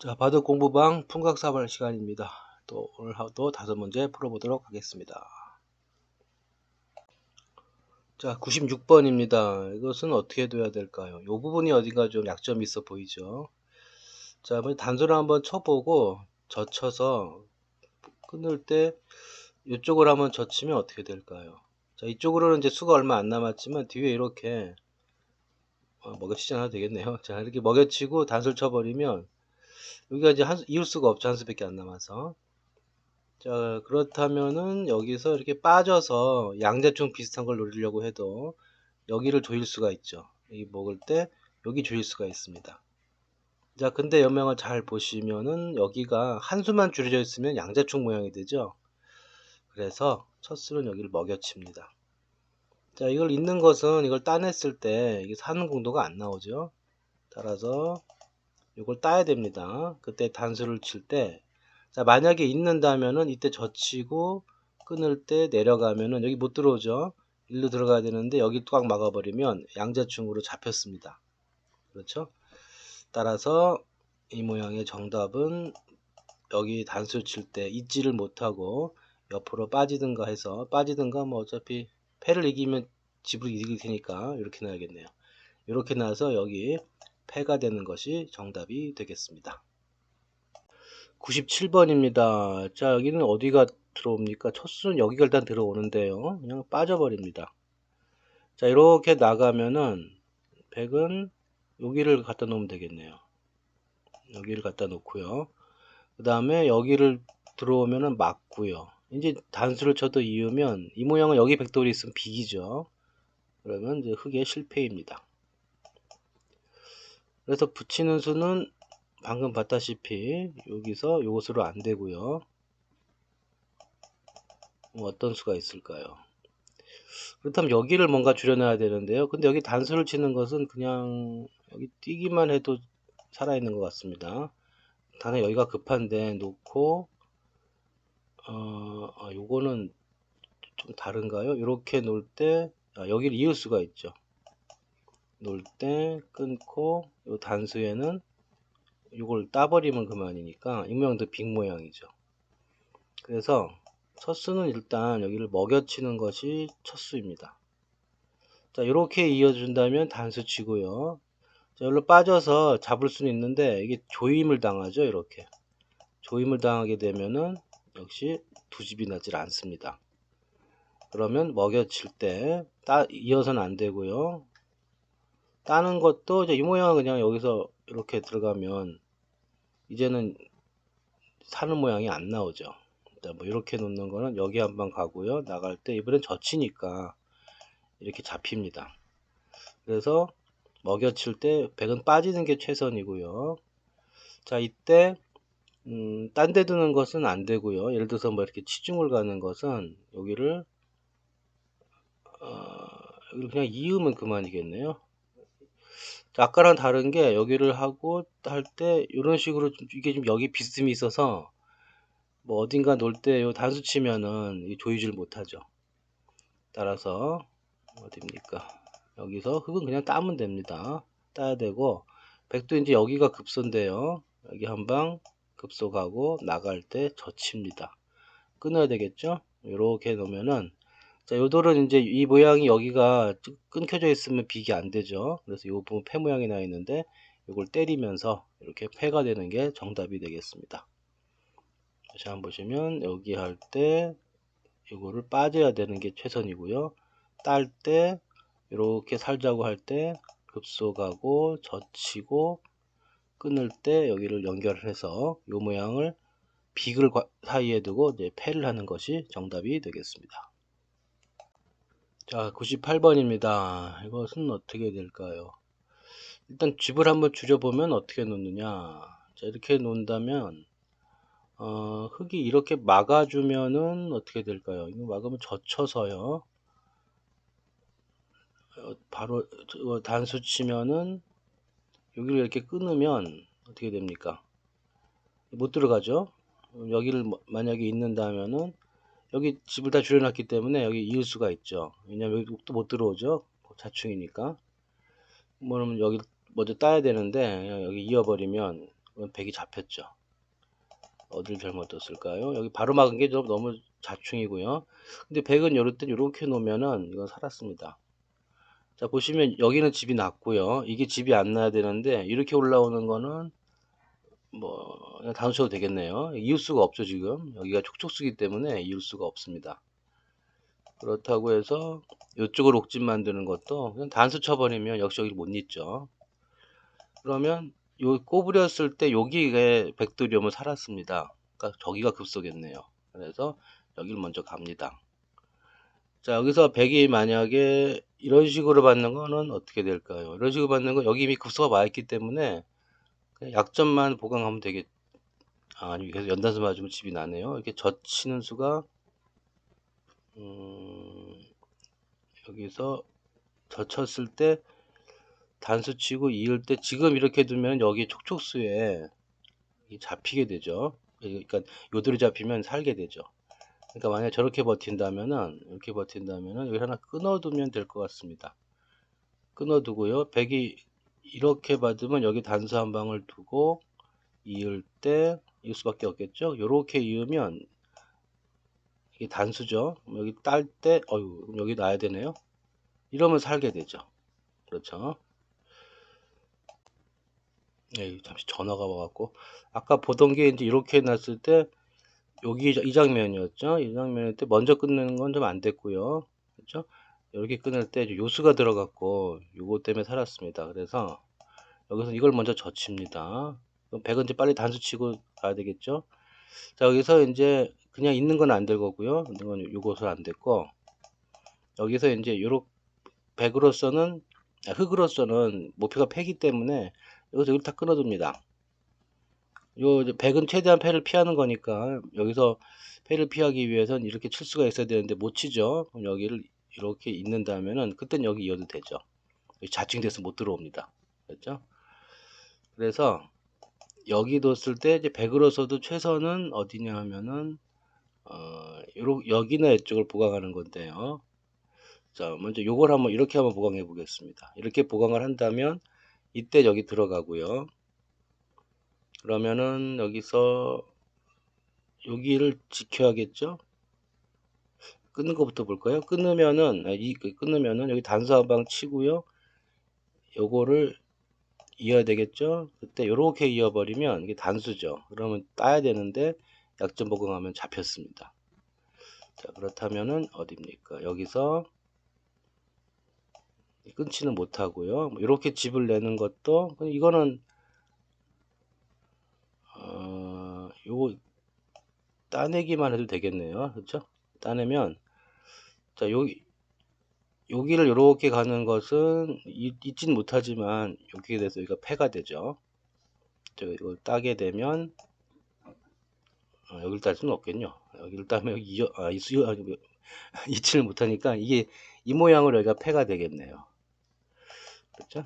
자, 바둑 공부방 풍각사발 시간입니다. 또 오늘 또 다섯 문제 풀어보도록 하겠습니다. 자, 96번입니다. 이것은 어떻게 돼야 될까요? 이 부분이 어딘가 좀 약점이 있어 보이죠? 자, 단수를 한번 쳐보고 젖혀서 끊을 때 이쪽으로 한번 젖히면 어떻게 될까요? 자, 이쪽으로는 이제 수가 얼마 안 남았지만 뒤에 이렇게 어, 먹여치지 않아도 되겠네요. 자, 이렇게 먹여치고 단수를 쳐버리면 여기가 이제 한, 이을 수가 없죠. 한 수밖에 안 남아서. 자, 그렇다면은 여기서 이렇게 빠져서 양자총 비슷한 걸 노리려고 해도 여기를 조일 수가 있죠. 이 먹을 때 여기 조일 수가 있습니다. 자, 근데 연명을 잘 보시면은 여기가 한 수만 줄여져 있으면 양자총 모양이 되죠. 그래서 첫 수는 여기를 먹여칩니다. 자, 이걸 있는 것은 이걸 따냈을 때 이게 사는 공도가 안 나오죠. 따라서 이걸 따야 됩니다. 그때 단수를 칠 때, 자, 만약에 있는다면은 이때 젖히고 끊을 때 내려가면은 여기 못 들어오죠. 일로 들어가야 되는데 여기 꽉 막아버리면 양자충으로 잡혔습니다. 그렇죠? 따라서 이 모양의 정답은 여기 단수 칠 때 잊지를 못하고 옆으로 빠지든가 해서 빠지든가 뭐 어차피 패를 이기면 집을 이길 테니까 이렇게 놔야겠네요. 이렇게 놔서 여기 패가 되는 것이 정답이 되겠습니다. 97번입니다. 자, 여기는 어디가 들어옵니까? 첫 수는 여기가 일단 들어오는데요. 그냥 빠져버립니다. 자, 이렇게 나가면은 100은 여기를 갖다 놓으면 되겠네요. 여기를 갖다 놓고요. 그 다음에 여기를 들어오면은 맞고요. 이제 단수를 쳐도 이으면 이 모양은 여기 백돌이 있으면 비기죠. 그러면 이제 흑의 실패입니다. 그래서 붙이는 수는 방금 봤다시피 여기서 요것으로 안 되고요. 뭐 어떤 수가 있을까요? 그렇다면 여기를 뭔가 줄여놔야 되는데요. 근데 여기 단수를 치는 것은 그냥 여기 뛰기만 해도 살아있는 것 같습니다. 단에 여기가 급한데 놓고 어, 아, 요거는 좀 다른가요? 이렇게 놓을 때 아, 여기를 이을 수가 있죠. 놓을 때 끊고 요 단수에는 이걸 따버리면 그만이니까 이 모양도 빅 모양이죠. 그래서 첫 수는 일단 여기를 먹여치는 것이 첫 수입니다. 자 이렇게 이어준다면 단수 치고요. 자 여기로 빠져서 잡을 수는 있는데 이게 조임을 당하죠. 이렇게 조임을 당하게 되면은 역시 두 집이 나질 않습니다. 그러면 먹여칠 때 따, 이어서는 안 되고요. 따는 것도 이제 이 모양은 그냥 여기서 이렇게 들어가면 이제는 사는 모양이 안 나오죠. 뭐 이렇게 놓는 거는 여기 한 번 가고요. 나갈 때 이번엔 젖히니까 이렇게 잡힙니다. 그래서 먹여칠 때 백은 빠지는 게 최선이고요. 자 이때 음, 딴 데 두는 것은 안 되고요. 예를 들어서 뭐 이렇게 치중을 가는 것은 여기를 어, 그냥 이으면 그만이겠네요. 아까랑 다른 게 여기를 하고 할 때 이런 식으로 좀 이게 좀 여기 비스듬히 있어서 뭐 어딘가 놓을 때요 단수 치면은 조이질 못하죠. 따라서 어디입니까? 여기서 흙은 그냥 따면 됩니다. 따야 되고 백도 이제 여기가 급소인데요. 여기 한 방 급소 가고 나갈 때 젖힙니다. 끊어야 되겠죠? 이렇게 놓으면은 자, 요 돌은 이제 이 모양이 여기가 끊겨져 있으면 비기 안 되죠. 그래서 이 부분 폐 모양이 나 있는데 이걸 때리면서 이렇게 폐가 되는 게 정답이 되겠습니다. 다시 한번 보시면 여기 할 때 이거를 빠져야 되는 게 최선이고요. 딸 때 이렇게 살자고 할 때 급속하고 젖히고 끊을 때 여기를 연결을 해서 이 모양을 비글 사이에 두고 이제 패를 하는 것이 정답이 되겠습니다. 자, 98번입니다. 이것은 어떻게 될까요? 일단 집을 한번 줄여보면 어떻게 놓느냐. 자, 이렇게 놓는다면, 어, 흙이 이렇게 막아주면은 어떻게 될까요? 이거 막으면 젖혀서요. 어, 바로 단수 치면은 여기를 이렇게 끊으면 어떻게 됩니까? 못 들어가죠? 여기를 만약에 있는다면은 여기 집을 다 줄여놨기 때문에 여기 이을 수가 있죠. 왜냐면 여기 또 못 들어오죠. 자충이니까. 뭐냐면 여기 먼저 따야 되는데 여기 이어버리면 100이 잡혔죠. 어딜 잘못 뒀을까요? 여기 바로 막은 게 좀 너무 자충이고요. 근데 100은 요럴 때 이렇게 놓으면은 이건 살았습니다. 자 보시면 여기는 집이 낮고요. 이게 집이 안 나야 되는데 이렇게 올라오는 거는 뭐 그냥 단수 쳐도 되겠네요. 이을 수가 없죠 지금. 여기가 촉촉수기 때문에 이을 수가 없습니다. 그렇다고 해서 이쪽으로 옥집 만드는 것도 그냥 단수 쳐버리면 역시 여기 못 잊죠. 그러면 요 꼬부렸을 때 여기에 오면 살았습니다. 그러니까 저기가 급소겠네요. 그래서 여기를 먼저 갑니다. 자 여기서 100이 만약에 이런 식으로 받는 거는 어떻게 될까요? 이런 식으로 받는 건 여기 이미 급소가 맞았기 때문에 약점만 보강하면 되겠 아, 아니 계속 연단수 맞으면 집이 나네요. 이렇게 젖히는 수가 음, 여기서 젖혔을 때 단수 치고 이을 때 지금 이렇게 두면 여기 촉촉수에 이 잡히게 되죠. 그러니까 요들이 잡히면 살게 되죠. 그러니까 만약 저렇게 버틴다면은 이렇게 버틴다면은 여기 하나 끊어두면 될 것 같습니다. 끊어두고요. 백이 이렇게 받으면 여기 단수 한 방을 두고 이을 때 이을 수밖에 없겠죠. 이렇게 이으면 이게 단수죠. 여기 딸 때 어유 여기 놔야 되네요. 이러면 살게 되죠. 그렇죠. 네, 잠시 전화가 와갖고 아까 보던 게 이제 이렇게 놨을 때 여기 이 장면이었죠. 이 장면일 때 먼저 끊는 건 좀 안 됐고요. 그렇죠? 이렇게 끊을 때 요수가 들어갔고 요거 때문에 살았습니다. 그래서 여기서 이걸 먼저 젖힙니다. 그럼 100은 이제 빨리 단수 치고 가야 되겠죠. 자 여기서 이제 그냥 있는 건 안 될 거고요. 있는 건 요것은 안 됐고 여기서 이제 요렇게 100으로서는 아, 흙으로서는 목표가 패기 때문에 여기서 이걸 다 끊어둡니다. 요 100은 최대한 패를 피하는 거니까 여기서 패를 피하기 위해선 이렇게 칠 수가 있어야 되는데 못 치죠. 그럼 여기를 이렇게 있는다면은 그땐 여기 이어도 되죠. 자칭돼서 못 들어옵니다. 그렇죠? 그래서 여기 뒀을 때 이제 100으로서도 최선은 어디냐 하면은 어, 요러, 여기나 이쪽을 보강하는 건데요. 자, 먼저 요걸 한번 이렇게 한번 보강해 보겠습니다. 이렇게 보강을 한다면 이때 여기 들어가고요. 그러면은 여기서 여기를 지켜야겠죠? 끊는 것부터 볼까요? 끊으면은 아, 이 끊으면은 여기 단수 한 방 치고요. 요거를 이어야 되겠죠? 그때 이렇게 이어버리면 이게 단수죠. 그러면 따야 되는데 약점 복용하면 잡혔습니다. 자 그렇다면은 어디입니까? 여기서 끊지는 못하고요. 이렇게 집을 내는 것도 이거는 어, 요거 따내기만 해도 되겠네요. 그렇죠? 따내면 자 여기 여기를 이렇게 가는 것은 있진 못하지만 여기에 대해서 여기가 패가 되죠. 제가 이걸 따게 되면 어, 여기를 딸 수는 없겠죠. 여기를 따면 이어, 아, 이 수요, 아, 잊지를 못하니까 이게 이 모양으로 여기가 패가 되겠네요. 그렇죠?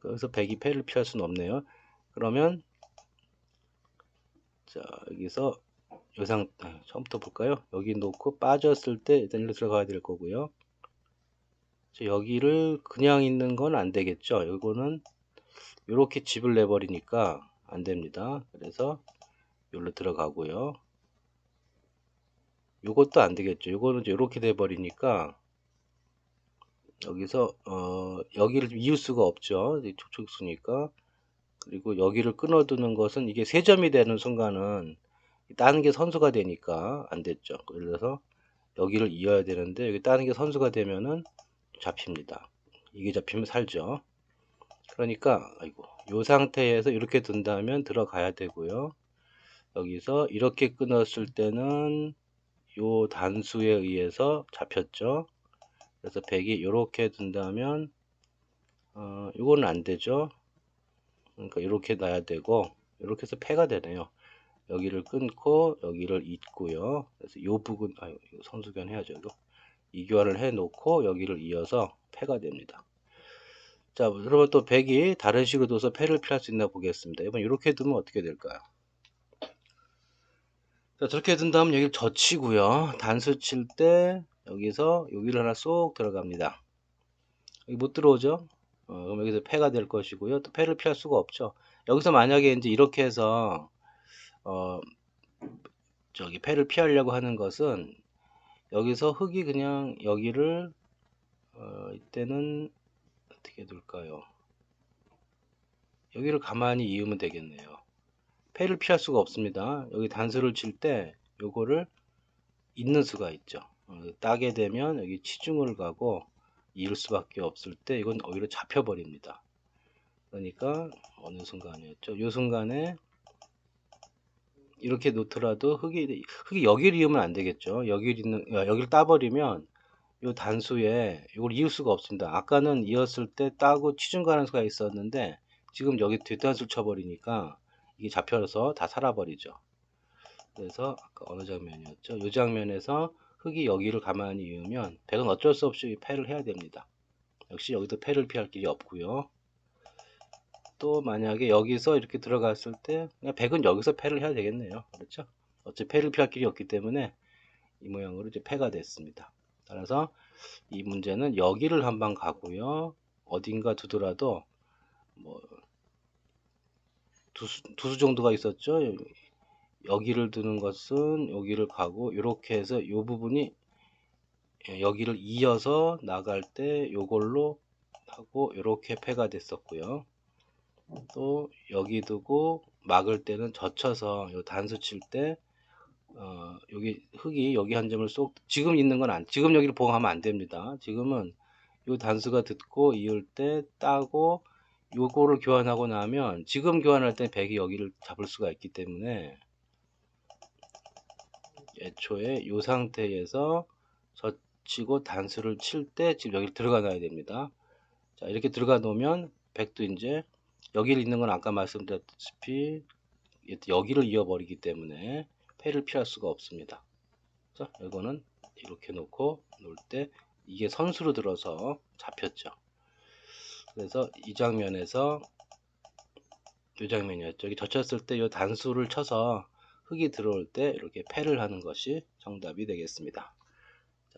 그래서 100이 패를 피할 수는 없네요. 그러면 자 여기서 요상 아, 처음부터 볼까요? 여기 놓고 빠졌을 때 일단 일로 들어가야 될 거고요. 여기를 그냥 있는 건 안 되겠죠. 이거는 이렇게 집을 내버리니까 안 됩니다. 그래서 여기로 들어가고요. 이것도 안 되겠죠. 이거는 이렇게 돼 버리니까 여기서 어 여기를 이을 수가 없죠. 촉촉수니까 그리고 여기를 끊어두는 것은 이게 세 점이 되는 순간은 따는 게 선수가 되니까 안 됐죠. 그래서 여기를 이어야 되는데 여기 따는 게 선수가 되면은 잡힙니다. 이게 잡히면 살죠. 그러니까 아이고 이 상태에서 이렇게 둔다면 들어가야 되고요. 여기서 이렇게 끊었을 때는 요 단수에 의해서 잡혔죠. 그래서 100이 이렇게 둔다면 어, 이거는 안 되죠. 그러니까 이렇게 놔야 되고 이렇게 해서 패가 되네요. 여기를 끊고 여기를 잇고요. 그래서 이 부분 아 선수견 해야죠. 이거. 이교환을 해 놓고 여기를 이어서 패가 됩니다. 자, 그러면 또 100이 다른 식으로 둬서 패를 피할 수 있나 보겠습니다. 이번 이렇게 두면 어떻게 될까요? 자, 저렇게 둔 다음 여기를 젖히고요. 단수 칠 때 여기서 여기를 하나 쏙 들어갑니다. 여기 못 들어오죠? 어, 그럼 여기서 패가 될 것이고요. 또 패를 피할 수가 없죠. 여기서 만약에 이제 이렇게 해서 어, 저기 패를 피하려고 하는 것은 여기서 흙이 그냥 여기를 어, 이때는 어떻게 둘까요? 여기를 가만히 이으면 되겠네요. 패를 피할 수가 없습니다. 여기 단수를 칠 때 요거를 잇는 수가 있죠. 어, 따게 되면 여기 치중을 가고 이을 수밖에 없을 때 이건 오히려 잡혀버립니다. 그러니까 어느 순간이었죠. 이 순간에 이렇게 놓더라도 흙이 흙이 여기를 이으면 안 되겠죠. 여기를 있는 여기를 따버리면 이 단수에 이걸 이을 수가 없습니다. 아까는 이었을 때 따고 치중 가는 수가 있었는데 지금 여기 뒷단수를 쳐버리니까 이게 잡혀서 다 살아버리죠. 그래서 아까 어느 장면이었죠? 이 장면에서 흙이 여기를 가만히 이으면 백은 어쩔 수 없이 패를 해야 됩니다. 역시 여기도 패를 피할 길이 없고요. 또 만약에 여기서 이렇게 들어갔을 때 그냥 백은 여기서 패를 해야 되겠네요. 그렇죠? 어차피 패를 피할 길이 없기 때문에 이 모양으로 이제 패가 됐습니다. 따라서 이 문제는 여기를 한방 가고요. 어딘가 두더라도 뭐 두수, 두수 정도가 있었죠. 여기를 두는 것은 여기를 가고 이렇게 해서 이 부분이 여기를 이어서 나갈 때 요걸로 하고 이렇게 패가 됐었고요. 또 여기 두고 막을 때는 젖혀서 요 단수 칠때 어, 여기 흙이 여기 한 점을 쏙 지금 있는 건 안 지금 여기를 보강하면 안 됩니다. 지금은 요 단수가 듣고 이을 때 따고 요거를 교환하고 나면 지금 교환할 때 백이 여기를 잡을 수가 있기 때문에 애초에 이 상태에서 젖히고 단수를 칠 때 지금 여기 들어가 놔야 됩니다. 자 이렇게 들어가 놓으면 백도 이제 여기를 있는 건 아까 말씀드렸다시피 여기를 이어버리기 때문에 패를 피할 수가 없습니다. 자 이거는 이렇게 놓고 놓을 때 이게 선수로 들어서 잡혔죠. 그래서 이 장면에서 이 장면이었죠. 젖혔을 때 이 단수를 쳐서 흙이 들어올 때 이렇게 패를 하는 것이 정답이 되겠습니다.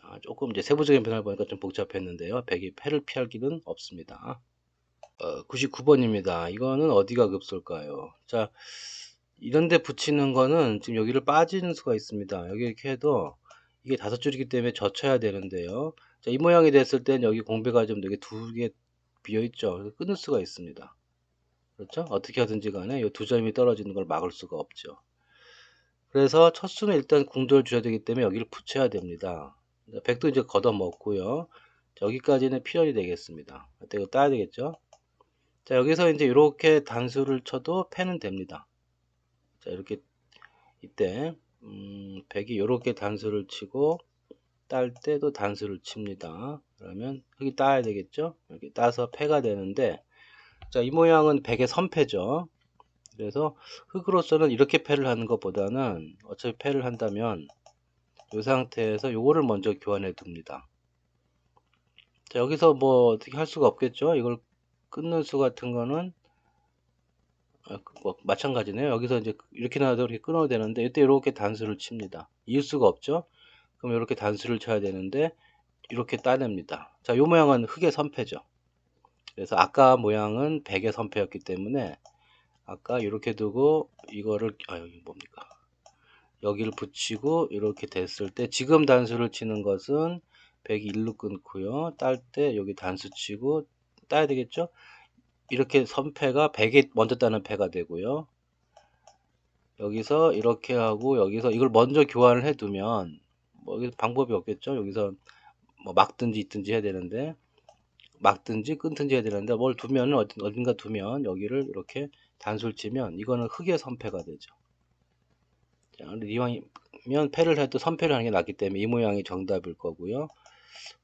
자, 조금 이제 세부적인 변화를 보니까 좀 복잡했는데요. 백이 패를 피할 길은 없습니다. 어, 99번입니다. 이거는 어디가 급소일까요? 자, 이런데 붙이는 거는 지금 여기를 빠지는 수가 있습니다. 여기 이렇게 해도 이게 다섯 줄이기 때문에 젖혀야 되는데요. 자, 이 모양이 됐을 때는 여기 공배가 좀 되게 두 개 비어 있죠. 끊을 수가 있습니다. 그렇죠? 어떻게 하든지 간에 이 두 점이 떨어지는 걸 막을 수가 없죠. 그래서 첫 수는 일단 궁도를 줘야 되기 때문에 여기를 붙여야 됩니다. 백도 이제 걷어 먹고요. 여기까지는 필연이 되겠습니다. 이거 따야 되겠죠? 자, 여기서 이제 이렇게 단수를 쳐도 패는 됩니다. 자, 이렇게 이때 음, 백이 이렇게 단수를 치고 딸 때도 단수를 칩니다. 그러면 여기 따야 되겠죠? 여기 따서 패가 되는데 자, 이 모양은 백의 선패죠. 그래서 흙으로서는 이렇게 패를 하는 것보다는 어차피 패를 한다면 이 상태에서 요거를 먼저 교환해 둡니다. 자, 여기서 뭐 어떻게 할 수가 없겠죠. 이걸 끊는 수 같은 거는 아, 그뭐 마찬가지네요. 여기서 이제 이렇게 나도 이렇게 끊어야 되는데 이때 이렇게 단수를 칩니다. 이을 수가 없죠. 그럼 이렇게 단수를 쳐야 되는데 이렇게 따냅니다. 자, 요 모양은 흙의 선패죠. 그래서 아까 모양은 백의 선패였기 때문에 아까 이렇게 두고 이거를 아 여기 뭡니까 여기를 붙이고 이렇게 됐을 때 지금 단수를 치는 것은 101로 끊고요 딸 때 여기 단수 치고 따야 되겠죠 이렇게 선패가 100에 먼저 따는 패가 되고요 여기서 이렇게 하고 여기서 이걸 먼저 교환을 해 두면 뭐 방법이 없겠죠 여기서 뭐 막든지 있든지 해야 되는데 막든지 끊든지 해야 되는데 뭘 두면 어딘가 두면 여기를 이렇게 단술 치면 이거는 흙의 선패가 되죠. 자, 이왕이면 패를 해도 선패를 하는 게 낫기 때문에 이 모양이 정답일 거고요.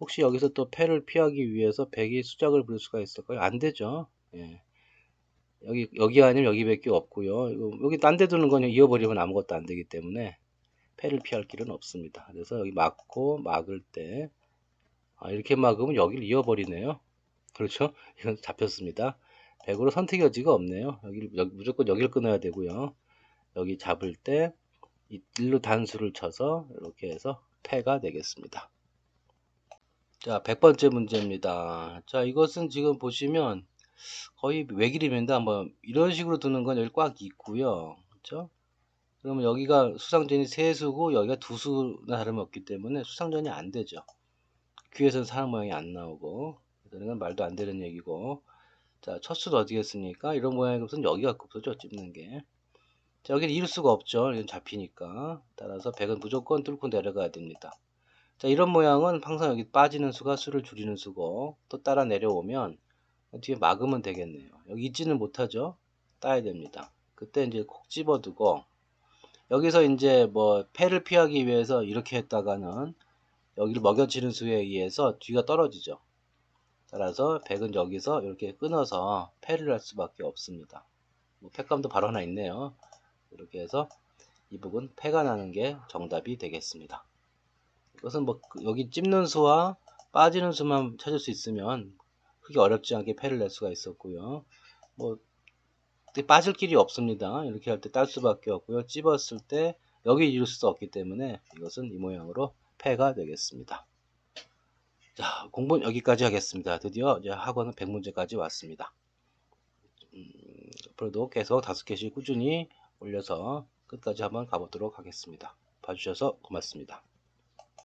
혹시 여기서 또 패를 피하기 위해서 백이 수작을 부릴 수가 있을까요? 안 되죠. 예. 여기 여기 아니면 여기밖에 없고요. 여기 딴 데 두는 건 이어버리면 아무것도 안 되기 때문에 패를 피할 길은 없습니다. 그래서 여기 막고 막을 때 아, 이렇게 막으면 여기를 이어버리네요. 그렇죠? 이건 잡혔습니다. 100으로 선택 여지가 없네요. 여기 여기, 무조건 여기를 끊어야 되고요. 여기 잡을 때 일로 단수를 쳐서 이렇게 해서 패가 되겠습니다. 자, 100번째 문제입니다. 자, 이것은 지금 보시면 거의 외길입니다. 한번 이런 식으로 두는 건 여기 꽉 있고요. 그렇죠? 그러면 여기가 수상전이 세수고 여기가 두수나 다름없기 때문에 수상전이 안 되죠. 귀에서는 사람 모양이 안 나오고 이건 말도 안 되는 얘기고 자, 첫 수도 어디겠습니까? 이런 모양이 없으면 여기가 없어져 찝는 게. 자, 여기는 이룰 수가 없죠. 이건 잡히니까. 따라서 100은 무조건 뚫고 내려가야 됩니다. 자, 이런 모양은 항상 여기 빠지는 수가 수를 줄이는 수고 또 따라 내려오면 뒤에 막으면 되겠네요. 여기 있지는 못하죠. 따야 됩니다. 그때 이제 콕 집어두고 여기서 이제 뭐 패를 피하기 위해서 이렇게 했다가는 여기를 먹여치는 수에 의해서 뒤가 떨어지죠. 따라서 100은 여기서 이렇게 끊어서 패를 할 수밖에 없습니다. 뭐 패감도 바로 하나 있네요. 이렇게 해서 이 부분 패가 나는 게 정답이 되겠습니다. 이것은 뭐 여기 찝는 수와 빠지는 수만 찾을 수 있으면 크게 어렵지 않게 패를 낼 수가 있었고요. 뭐 빠질 길이 없습니다. 이렇게 할 때 딸 수밖에 없고요. 찝었을 때 여기 이룰 수 없기 때문에 이것은 이 모양으로 패가 되겠습니다. 자, 공부는 여기까지 하겠습니다. 드디어 이제 학원은 100문제까지 왔습니다. 음, 앞으로도 계속 다섯 개씩 꾸준히 올려서 끝까지 한번 가보도록 하겠습니다. 봐주셔서 고맙습니다.